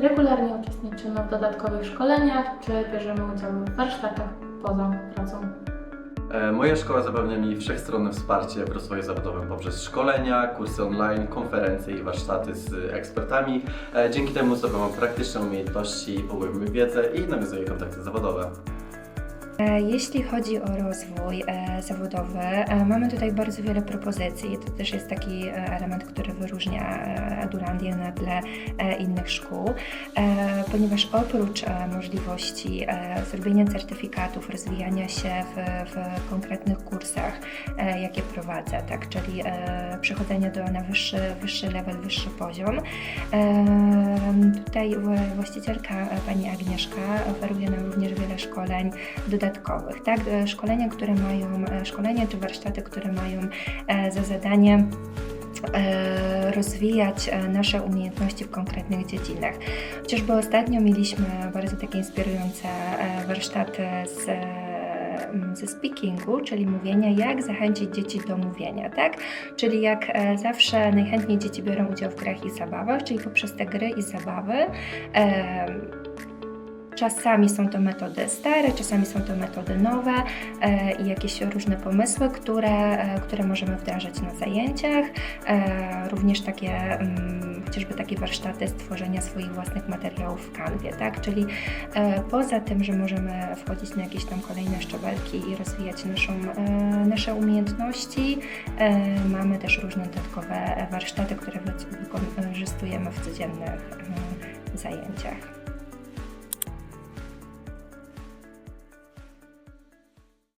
Regularnie uczestniczymy w dodatkowych szkoleniach czy bierzemy udział w warsztatach poza pracą. E, Moja szkoła zapewnia mi wszechstronne wsparcie w rozwoju zawodowym poprzez szkolenia, kursy online, konferencje i warsztaty z ekspertami. E, Dzięki temu zdobywam praktyczne umiejętności, pogłębiam wiedzę i nawiązuję kontakty zawodowe. E, Jeśli chodzi o rozwój e, zawodowy, e, mamy tutaj bardzo wiele propozycji. To też jest taki element, który wyróżnia Edulandię na tle innych szkół, ponieważ oprócz możliwości zrobienia certyfikatów, rozwijania się w, w konkretnych kursach, jakie prowadzę, tak, czyli przechodzenia do, na wyższy, wyższy level, wyższy poziom, tutaj wła- właścicielka, pani Agnieszka, oferuje nam również wiele szkoleń dodatkowych, tak? E, Szkolenia, które mają, e, szkolenia czy warsztaty, które mają e, za zadanie e, rozwijać e, nasze umiejętności w konkretnych dziedzinach. Chociażby ostatnio mieliśmy bardzo takie inspirujące e, warsztaty z e, ze speakingu, czyli mówienia, jak zachęcić dzieci do mówienia, tak? Czyli jak e, zawsze najchętniej dzieci biorą udział w grach i zabawach, czyli poprzez te gry i zabawy em, Czasami są to metody stare, czasami są to metody nowe e, i jakieś różne pomysły, które, e, które możemy wdrażać na zajęciach. E, również takie, mm, chociażby takie warsztaty stworzenia swoich własnych materiałów w kanwie, tak? Czyli poza tym, że możemy wchodzić na jakieś tam kolejne szczebelki i rozwijać naszą, nasze umiejętności, mamy też różne dodatkowe warsztaty, które wy- wykorzystujemy w codziennych e, zajęciach.